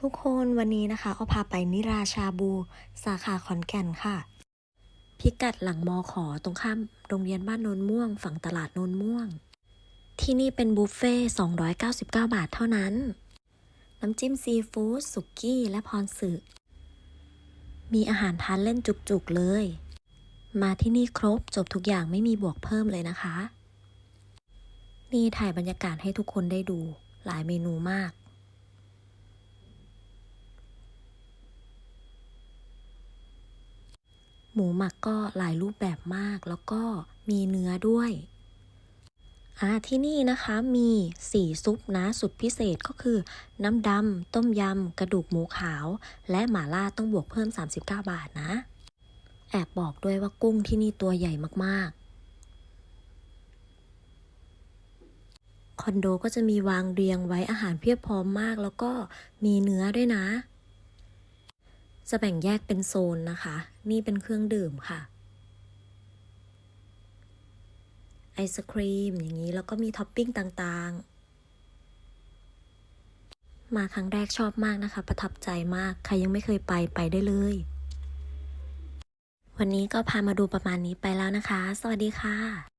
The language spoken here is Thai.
ทุกคนวันนี้นะคะเอาพาไปนิราชาบู สาขาขอนแก่นค่ะ พิกัดหลังมอขอตรงข้ามโรงเรียนบ้านโนนม่วง ฝั่งตลาดโนนม่วง ที่นี่เป็นบุฟเฟ่ต์299 บาทเท่านั้น น้ำจิ้มซีฟู้ดสุกี้และพรสึมีอาหารทานเล่นจุกๆเลย มาที่นี่ครบจบทุกอย่างไม่มีบวกเพิ่มเลยนะคะ นี่ถ่ายบรรยากาศให้ทุกคนได้ดูหลายเมนูมาก หมูหมักก็หลายรูปแบบมาก แล้วก็มีเนื้อด้วยอ่าที่นี่นะคะมีสีซุปนะสุดพิเศษก็คือ น้ำดำต้มยำ กระดูกหมูขาว และหม่าล่าต้องบวกเพิ่ม 39 บาทนะ แอบบอกด้วยว่ากุ้งที่นี่ตัวใหญ่มากๆ คอนโดก็จะมีวางเรียงไว้อาหารเพียบพร้อมมาก แล้วก็มีเนื้อด้วยนะ จะแบ่งแยกเป็นโซนนะคะ นี่เป็นเครื่องดื่มค่ะ ไอศครีมอย่างนี้แล้วก็มีท็อปปิ้งต่างๆ มาครั้งแรกชอบมากนะคะ ประทับใจมาก ใครยังไม่เคยไปไปได้เลย วันนี้ก็พามาดูประมาณนี้ไปแล้วนะคะ สวัสดีค่ะ